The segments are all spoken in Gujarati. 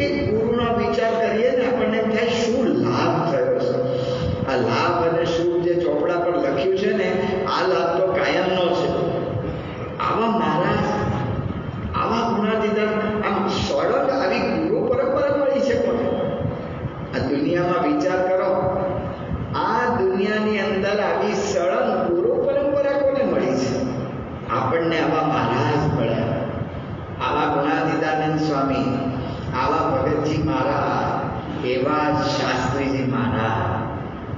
એક ગુરુનો વિચાર કરીએ ને, આપણને એમ શું લાભ થયો છે? આ લાભ અને શુભ જે ચોપડા પર લખ્યું છે ને, આ લાભ તો કાયમનો છે. આવા મારા, આવા ગુણાતીતાન આમ સળંગ આવી ગુરુ પરંપરા મળી છે કોને આ દુનિયામાં વિચાર કરો, આ દુનિયાની અંદર આવી સળંગ ગુરુ પરંપરા કોને મળી છે? આપણને આવા મહારાજ મળ્યા. આવા ગુણાતીતાનંદ સ્વામી આવા ભગતજી મહારાજ એવા શાસ્ત્રીજી મહારાજ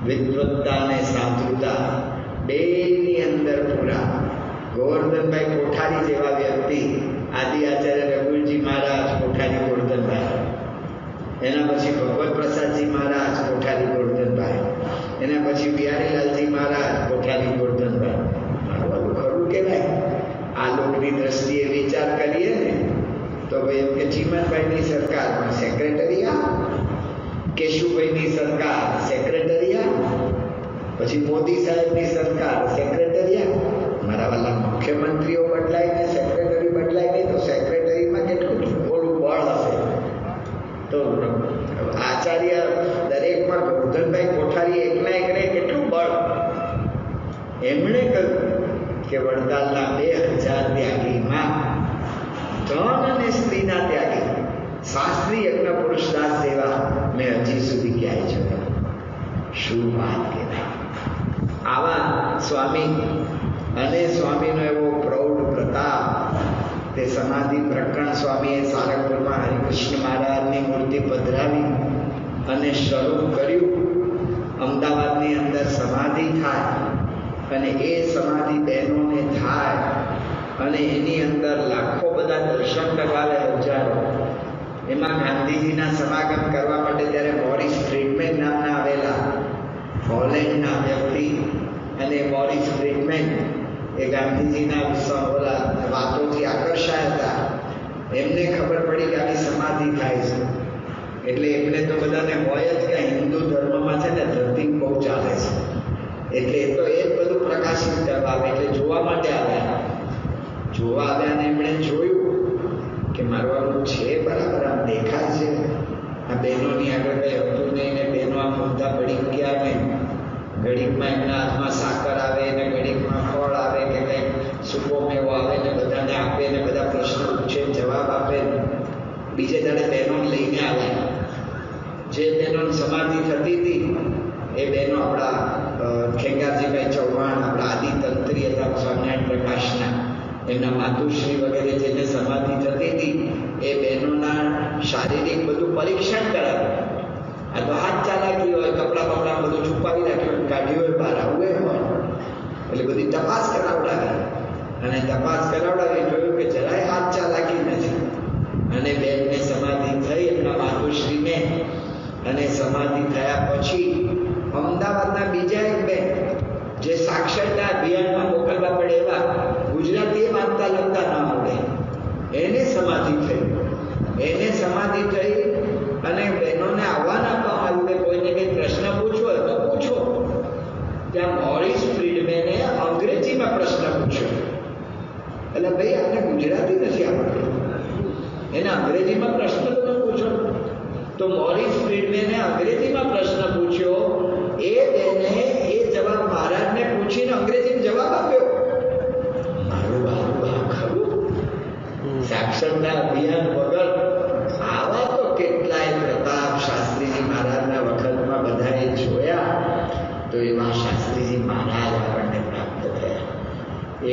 વિદ્વત્તા અને સાધુતા બેની અંદર પૂરા ગોવર્ધનભાઈ કોઠારી જેવા વ્યક્તિ આદિ આચાર્ય રઘુજી મહારાજ કોઠારી ગોવર્ધનભાઈ એના પછી ભગવત પ્રસાદજી મહારાજ કોઠારી ગોવર્ધનભાઈ એના પછી બિહારીલાલજી મહારાજ કોઠારી ગોવર્ધનભાઈ મારું ખરું કહેવાય આ લોકની દ્રષ્ટિએ વિચાર કરીએ તો ભાઈ એમ કે ચીમનભાઈની સેક્રેટરીયા કેશુભાઈની સરકાર સેક્રેટરીયા પછી મોદી સાહેબની સરકાર સેક્રેટરિયા મારા વાલા મુખ્યમંત્રીઓ બદલાય ને સેક્રેટરી બદલાય નહીં તો સેક્રેટરીમાં કેટલું થોડું બળ હશે? તો આચાર્ય દરેકમાં ગોરધનભાઈ કોઠારી એકના એકને કેટલું બળ? એમણે કહ્યું કે વડતાલના બે હજાર ત્યાગીમાં ધન અને સ્ત્રીના ત્યાગી. શાસ્ત્રી યજ્ઞ પુરુષદાસ સેવા મેં હજી સુધી ક્યાંય જોયા શું વાત કહેવાય? આવા સ્વામી અને સ્વામીનો એવો પ્રૌઢ પ્રતાપ, તે સમાધિ પ્રકરણ સ્વામીએ સારંગપુરમાં હરિકૃષ્ણ મહારાજની મૂર્તિ પધરાવી અને શરૂ કર્યું. અમદાવાદની અંદર સમાધિ થાય અને એ સમાધિ બહેનોને થાય અને એની અંદર લાખો બધા દર્શન કરવા આવે હજારો એમાં ગાંધીજીના સમાગમ કરવા માટે ત્યારે બોરિસ ફ્રીડમેન નામના આવેલા હોલેન્ડના વ્યક્તિ અને બોરિસ ફ્રીડમેન એ ગાંધીજીના ઓલા વાતોથી આકર્ષાયા હતા, એમને ખબર પડી કે આવી સમાધિ થાય છે. એટલે એમને તો બધાને હોય જ કે હિન્દુ ધર્મમાં છે ને ધરતી બહુ ચાલે છે. એટલે એ તો એ બધું પ્રકાશિત કરવા આવે એટલે જોવા માટે આવ્યા. જોવા આવ્યા ને એમણે જોયું કે મારવાનું છે બરાબર આમ દેખાય છે. આ બહેનોની આગળ કંઈ હતું નહીં ને બહેનો આમ મુદ્દા પડી ગયા ને ઘડીકમાં એમના હાથમાં સાકર આવે ને ઘડીકમાં ફળ આવે કે કંઈક સૂકો મેવો આવે ને બધાને આપે ને બધા પ્રશ્નો પૂછે, જવાબ આપે. બીજે દાડે બહેનો લઈને આવે જે બહેનોની સમાધિ થતી હતી, એ બહેનો આપણા ખેંગારજીભાઈ ચૌહાણ, આપણા આદિતંત્રી હતા સ્વામિનારાયણ પ્રકાશના. એમના માતુશ્રી વગેરે જેને સમાધિ થતી હતી એ બહેનોના શારીરિક બધું પરીક્ષણ કરાવ્યું. આ તો હાથ ચાલાકી હોય, કપડાં બપડા બધું છુપાવી રાખ્યું કાઢ્યું હોય, બહાર આવું હોય એટલે બધી તપાસ કરાવડાવી. અને તપાસ કરાવડાવી જોયું કે જરાય હાથ ચાલાકી નથી. અને બેનને સમાધિ થઈ એમના માધુશ્રીને અને સમાધિ થયા પછી અમદાવાદના બીજા એક બેન જે સાક્ષરતા અભિયાનમાં મોકલવા પડે એવા ગુજરાતી વાંચતા લખતા ન આવડે એને સમાધિ થઈ એને જઈ અને બહેનોને આવવા ના આવ્યું કે કોઈને કંઈ પ્રશ્ન પૂછવો તો પૂછો. ત્યાં મોરિસ ફ્રીડમેને અંગ્રેજીમાં પ્રશ્ન પૂછ્યો. એટલે ભાઈ આપણે ગુજરાતી નથી આવડતી એને અંગ્રેજીમાં પ્રશ્ન તમે પૂછો. તો મોરિસ ફ્રીડમેને અંગ્રેજીમાં પ્રશ્ન પૂછ્યો. એ તેને એ જવાબ મહારાજને પૂછીને અંગ્રેજીમાં જવાબ આપ્યો. મારું બા ખરું. સાક્ષરતા અભિયાન વગર આવા તો કેટલાય પ્રતાપ શાસ્ત્રીજી મહારાજના વખતમાં બધાએ જોયા તો એવા શાસ્ત્રીજી મહારાજ આપણને પ્રાપ્ત થયા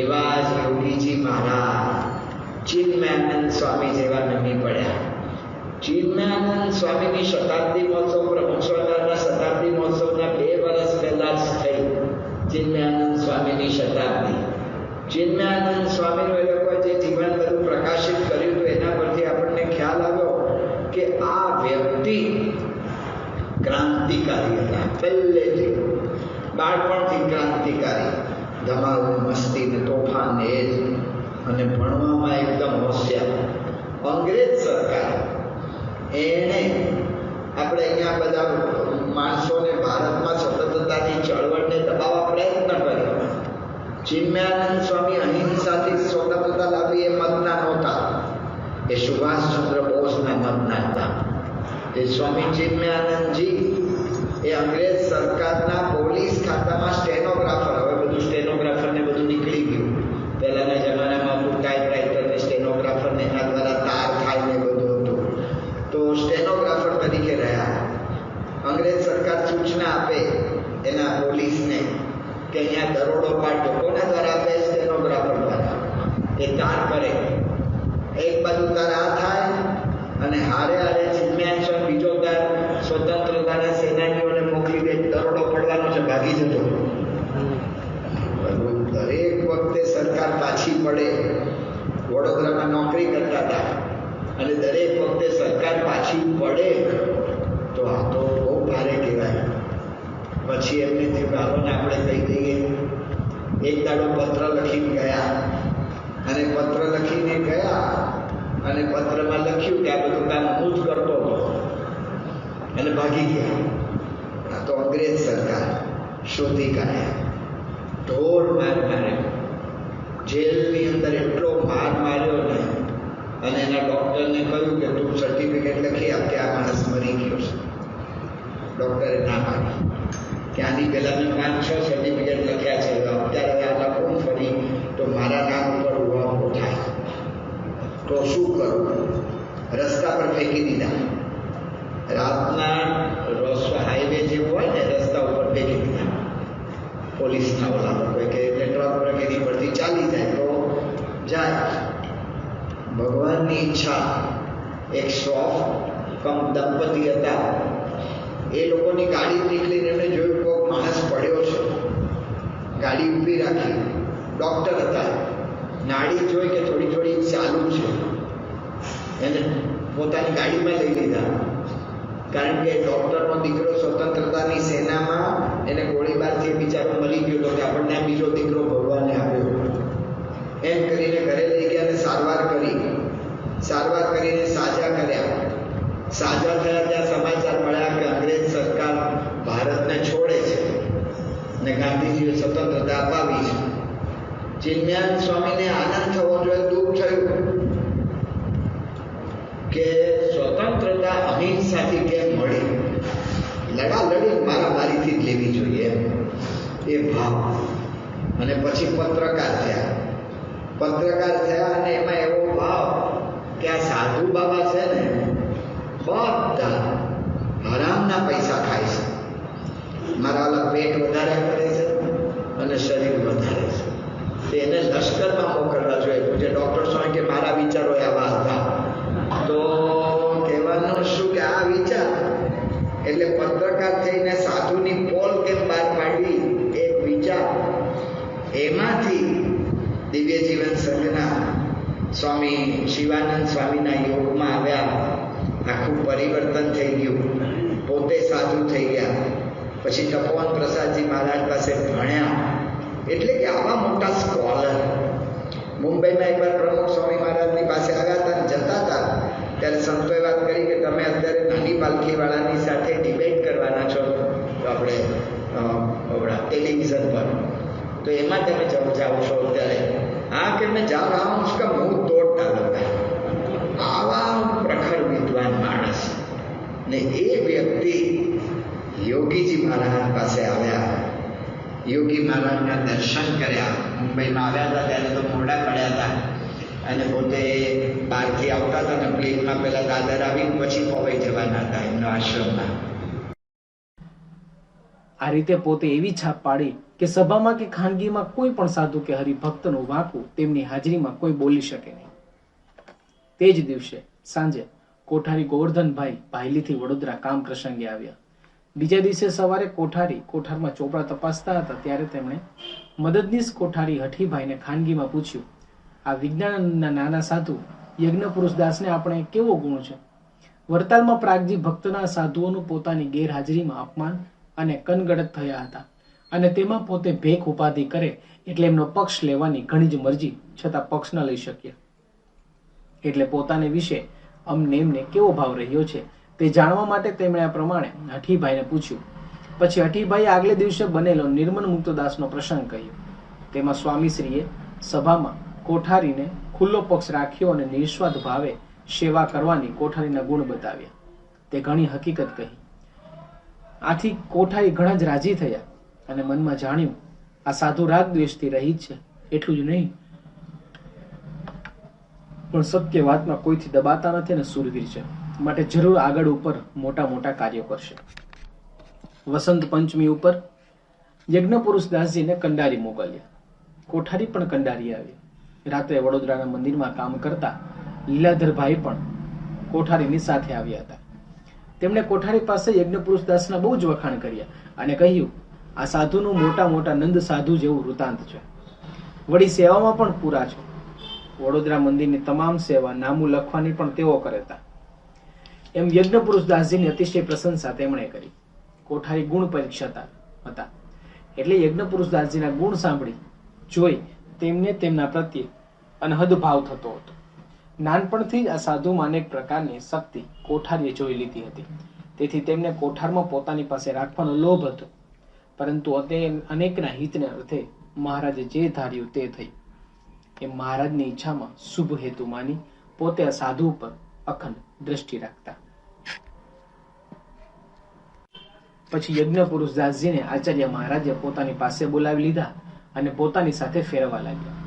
એવા જ યોગીજી મહારાજ ચિન્મયાનંદ સ્વામી જેવા નમી પડ્યા. ચિન્મયાનંદ સ્વામીની શતાબ્દી મહોત્સવ પ્રમુખ શતાબ્દી મહોત્સવના બે વર્ષ પહેલા જ થઈ ચિન્મયાનંદ સ્વામીની શતાબ્દી. ચિન્મયાનંદ સ્વામીનું એ લોકોએ જે જીવન બધું પ્રકાશિત કર્યું હતું, એના પરથી આપણને ખ્યાલ આવ્યો કે આ વ્યક્તિ ક્રાંતિકારી હતા, પહેલેથી. બાળપણથી ક્રાંતિકારી. ધમાલ, મસ્તી ને તોફાન, એ જ. અને ભણવામાં એકદમ હોશિયાર. અંગ્રેજ સરકાર એણે આપણે અહીંયા બધા માણસોને ભારતમાં સ્વતંત્રતાની ચળવળને દબાવવા પ્રયત્ન કર્યો. ચિન્મયાનંદ સ્વામી અહિંસાથી સ્વતંત્રતા લાવી એ મતના નહોતા. એ સુભાષચંદ્ર બોઝના મતના હતા. એ સ્વામી ચિન્મયાનંદજી એ અંગ્રેજ સરકારના પોલીસ ખાતામાં સ્ટેનોગ્રાફર હવે બધું સ્ટેનોગ્રાફર ને બધું નીકળી ગયું પહેલાના જમાનામાં આપણું ટાઈપરાઇટર ને સ્ટેનોગ્રાફર ને એના દ્વારા તાર થાય ને બધું હતું તો સ્ટેનોગ્રાફર તરીકે રહ્યા અંગ્રેજ સરકાર સૂચના આપે એના પોલીસને કે અહીંયા દરોડો પાડજો કોના દ્વારા આપે સ્ટેનોગ્રાફર દ્વારા એ તાર કરે એક બાજુ તાર આ થાય અને હારે હારે ચિન્મયાન બીજો તાર સ્વતંત્રતાના સેનાનીઓને મોકલી દે દરોડો પડવાનો છે ભાગી જતો દરેક વખતે સરકાર પાછી પડે વડોદરામાં નોકરી કરતા હતા અને દરેક વખતે સરકાર પાછી પડે, તો આ તો બહુ ભારે કહેવાય. પછી એમને તે કે ને આપણે કહી દઈએ, એક દાડો પત્ર લખીને ગયા અને પત્ર લખીને ગયા અને પત્રમાં લખ્યું કે આ બધું કામ હું જ કરતો હતો. અને ભાગી ગયા. આ તો અંગ્રેજ સરકાર શોધી કાઢ્યા ઢોર માર માર્યો જેલની અંદર એટલો માર માર્યો ને અને એના ડૉક્ટરને કહ્યું કે તું સર્ટિફિકેટ લખી આપ કે આ માણસ મરી ગયો છે ડૉક્ટરે ના પાડી કે આની પહેલાં મેં પાંચ છ સર્ટિફિકેટ લખ્યા છે હવે અત્યારે આ લખું ફરી તો મારા નામ ઉપર ઊભો થાય તો શું કરું રસ્તા પર ફેંકી દીધા રાતના રસ હાઈવે જેવું હોય ને રસ્તા ઉપર ફેંકી દીધા પોલીસના ઓલા લોકોએ કે એટલે ટ્રક બ્રક એની પરથી ચાલી જાય તો જાય ભગવાનની ઈચ્છા, એક શોખ, કમ દંપતી હતા. એ લોકોની ગાડી નીકળીને એમણે જોયું કોઈક માણસ પડ્યો છે. ગાડી ઊભી રાખી. ડૉક્ટર હતા. નાડી જોઈ કે થોડી થોડી ચાલુ છે. એને પોતાની ગાડીમાં લઈ લીધા. કારણ કે ડૉક્ટરનો દીકરો સ્વતંત્રતાની સેનામાં એને ગોળીબારથી બિચારો મરી ગયો હતો કે આપણને બીજો દીકરો ભગવાને આપ્યો. એમ કરીને ઘરે લઈ ગયા અને સારવાર કરી સારવાર કરીને સાજા કર્યા સાજા થયા ત્યાં સમાચાર મળ્યા કે અંગ્રેજ સરકાર ભારતને છોડે છે ને ગાંધીજીએ સ્વતંત્રતા અપાવી છે. ચિન્મયાન સ્વામીને આનંદ થવો જોઈએ, દુઃખ થયું કે સ્વતંત્રતા અહિંસાથી કેમ મળી? લડા લડી મારામારીથી જ લેવી જોઈએ એ ભાવ. અને પછી પત્રકાર થયા. પત્રકાર થયા અને એમાં એવો ભાવ કે આ સાધુ બાબા છે ને બધા હરામના પૈસા ખાય છે. મારા ઓલા પેટ વધારે કરે છે અને શરીર વધારે છે. એને લશ્કરમાં મોકલવા જોઈએ. જે ડૉક્ટર સ્વામી કે મારા વિચારો આવા હતા. તો કહેવાનું શું કે આ વિચાર? એટલે પત્રકાર થઈને સાધુની પોલ કેમ બહાર પાડવી? એક વિચાર. એમાંથી દિવ્ય જીવન સંઘના સ્વામી શિવાનંદ સ્વામીના યોગમાં આવ્યા. આખું પરિવર્તન થઈ ગયું પોતે સાધુ થઈ ગયા પછી તપોવન પ્રસાદજી મહારાજ પાસે ભણ્યા એટલે કે આવા મોટા સ્કોલર મુંબઈમાં એકવાર પ્રમુખ સ્વામી મહારાજની પાસે આવ્યા હતા અને જતા હતા ત્યારે સંતોએ વાત કરી કે તમે અત્યારે નાની પાલખીવાળાની સાથે ડિબેટ કરવાના છો તો આપણે આપણા ટેલિવિઝન પર તો એમાં તમે જાઓ જાઓ છો અત્યારે હા કે મેં જા રહા હું उसका मुंह ને એ વ્યક્તિ યોગીજી મહારાજ પાસે આવ્યા. યોગી મહારાજના દર્શન કર્યા. મુંબઈમાં આવ્યા હતા, ત્યારે તો મોડા પડ્યા હતા. અને પોતે બહારથી આવતા હતા ને પ્લેનમાં પહેલાં દાદર આવી પછી પવાઈ જવાના હતા એમનો આશ્રમમાં. આ રીતે પોતે એવી છાપ પાડી કે સભામાં કે ખાનગીમાં કોઈ પણ સાધુ કે હરિભક્તનું વાંકું તેમની હાજરીમાં કોઈ બોલી શકે નહીં. તે જ દિવસે સાંજે કોઠારી ગોવર્ધનભાઈ ભાયલીથી વડોદરા કામ પ્રસંગે આવ્યા. બીજા દિવસે સવારે કોઠારી, કોઠારમાં ચોપડા તપાસતા હતા, ત્યારે તેમણે મદદનીશ કોઠારી હઠીભાઈને ખાનગીમાં પૂછ્યું, આ વિજ્ઞાનના નાના સાધુ યજ્ઞપુરુષ દાસને આપણે કેવો ગુણ છે? વડતાલમાં પ્રાગજી ભક્તના સાધુઓનું પોતાની ગેરહાજરીમાં અપમાન અને કનગડત થયા હતા અને તેમાં પોતે ભેખ ઉપાધિ કરે એટલે એમનો પક્ષ લેવાની ઘણી જ મરજી, છતાં પક્ષ ન લઈ શક્યા. એટલે પોતાને વિશે અમને એમને કેવો ભાવ રહ્યો છે તે જાણવા માટે તેમણે આ પ્રમાણે હઠીભાઈને પૂછ્યું. પછી હઠીભાઈએ આગલે દિવસે બનેલો નિર્મલ મુક્તદાસનો પ્રસંગ કહ્યો. તેમાં સ્વામીશ્રીએ સભામાં કોઠારીને ખુલ્લો પક્ષ રાખ્યો અને નિસ્વાર્થ ભાવે સેવા કરવાની કોઠારીના ગુણ બતાવ્યા. તે ઘણી હકીકત કહી. આથી કોઠારી ઘણા જ રાજી થયા અને મનમાં જાણ્યું, આ સાધુ રાગ દ્વેષથી રહિત છે. એટલું જ નહીં પણ સત્ય વાતમાં કોઈથી દબાતા નથી અને સુરવીર છે. માટે જરૂર આગળ ઉપર મોટા મોટા કાર્યો કરશે. વસંત પંચમી ઉપર યજ્ઞ પુરુષ દાસજીને કંડારી મોકલ્યા. કોઠારી પણ કંડારી આવી. રાત્રે વડોદરાના મંદિરમાં કામ કરતા લીલાધરભાઈ પણ કોઠારીની સાથે આવ્યા હતા. તેમણે કોઠારી પાસે યજ્ઞ પુરુષ દાસના બહુ જ વખાણ કર્યા અને કહ્યું, આ સાધુનું મોટા મોટા નંદ સાધુ જેવું વૃતાંત છે. વળી સેવામાં પણ પૂરા છે. વડોદરા મંદિરની તમામ સેવા નામું લખવાની પણ તેઓ કરેતા. એમ યજ્ઞ પુરુષ દાસજીની અતિશય પ્રશંસા તેમણે કરી. કોઠારી ગુણ પરીક્ષાતા હતા. એટલે યજ્ઞ પુરુષ દાસજીના ગુણ સાંભળી, જોઈ તેમને તેમના પ્રત્યે અનહદ ભાવ થતો હતો. નાનપણથી જ આ સાધુમાં અનેક પ્રકારની શક્તિ કોઠારીએ જોઈ લીધી હતી. તેથી તેમને કોઠારમાં પોતાની પાસે રાખવાનો લોભ હતો. પરંતુ અનેકના હિતને અર્થે મહારાજે જે ધાર્યું તે થઈ. એ મહારાજની ઈચ્છામાં શુભ હેતુ માની પોતે સાધુ ઉપર અખંડ દ્રષ્ટિ રાખતા. પછી યજ્ઞ પુરુષ દાસજીને આચાર્ય મહારાજે પોતાની પાસે બોલાવી લીધા અને પોતાની સાથે ફેરવા લાગ્યા.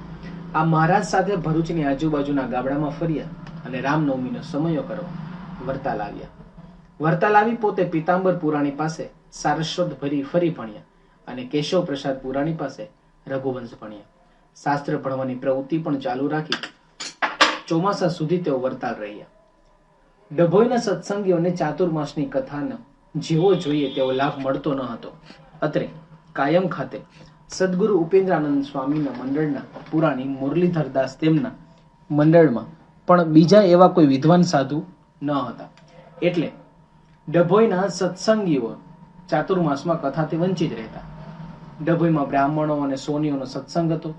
આ મહારાજ સાથે ભરૂચની આજુબાજુના ગામડામાં ફર્યા અને રામનવમીનો સમયો કરવા વરતાલ આવ્યા વરતાલ આવી પોતે પીતાંબર પુરાણી પાસે સારસ્વત ભરી ફરી ભણ્યા અને કેશવ પ્રસાદ પુરાણી પાસે રઘુવંશ ભણ્યા. શાસ્ત્ર ભણવાની પ્રવૃત્તિ પણ ચાલુ રાખી ચોમાસા સુધી તેઓ વરતાલ રહ્યા. ડભોઈના સત્સંગીઓને ચાતુર્માસની કથાનો જેવો જોઈએ તેવો લાભ મળતો ન હતો. અત્રે કાયમ ખાતે સદગુરુ ઉપેન્દ્રાનંદ સ્વામીના મંડળના પુરાણી મુરલીધરદાસ તેમના મંડળમાં પણ બીજા એવા કોઈ વિદ્વાન સાધુ ન હતા. એટલે ડભોઈના સત્સંગીઓ ચાતુર્માસમાં કથાથી વંચિત રહેતા. ડભોઈમાં બ્રાહ્મણો અને સોનીઓનો સત્સંગ હતો.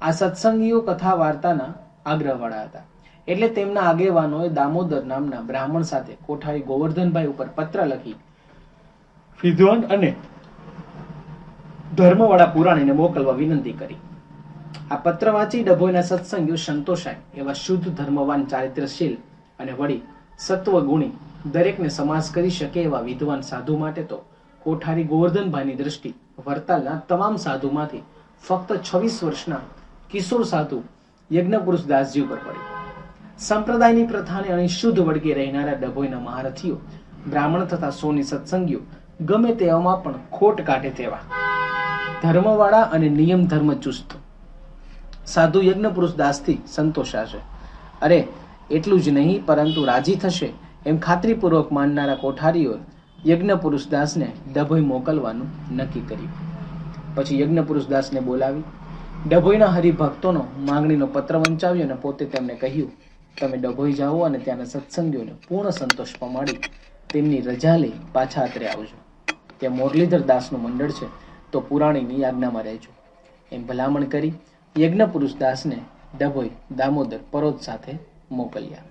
આ સત્સંગીઓ કથા વાર્તાના આગ્રહવાળા હતા. એટલે તેમના આગેવાનોએ દામોદર નામના બ્રાહ્મણ સાથે કોઠારી ગોવર્ધનભાઈ ઉપર પત્ર લખી, વિદ્વાન અને ધર્મવાળા પુરાણીને મોકલવા વિનંતી કરી. આ પત્ર વાંચી ડભોઈના સત્સંગીઓ સંતોષાય એવા શુદ્ધ ધર્મવાન ચારિત્રશીલ અને વળી સત્વગુણી દરેકને સમાસ કરી શકે એવા વિદ્વાન સાધુ માટે તો કોઠારી ગોવર્ધનભાઈની દ્રષ્ટિ વરતાલના તમામ સાધુમાંથી ફક્ત છવ્વીસ વર્ષના કિશોર સાધુ યજ્ઞપુરુષ દાસજી ઉપર પડી સંપ્રદાયની પ્રથાને અને શુદ્ધ વળગે રહેનારા ડભોઈના મહારથીઓ, બ્રાહ્મણ તથા સોની સત્સંગીઓ ગમે તેવામાં પણ ખોટ કાઢે તેવા. ધર્મવાળા અને નિયમ ધર્મ ચુસ્ત. સાધુ યજ્ઞ પુરુષ દાસથી સંતોષાશે. અરે, એટલું જ નહીં, પરંતુ રાજી થશે એમ ખાતરીપૂર્વક માનનારા કોઠારીઓ યજ્ઞ પુરુષ દાસને ડભોઈ મોકલવાનું નક્કી કર્યું. પછી યજ્ઞ પુરુષ દાસને બોલાવી ડભોઈના હરિભક્તોનો માંગણીનો પત્ર વંચાવ્યો અને પોતે તેમને કહ્યું, તમે ડભોઈ જાઓ અને ત્યાંના સત્સંગીઓને પૂર્ણ સંતોષ પમાડી, તેમની રજા લઈ પાછા અત્રે આવજો. ત્યાં મુરલીધર દાસનું મંડળ છે, તો પુરાણીની આજ્ઞામાં રહેજો. એમ ભલામણ કરી યજ્ઞ પુરુષ દાસને ડભોઈ દામોદર પરોત સાથે મોકલ્યા.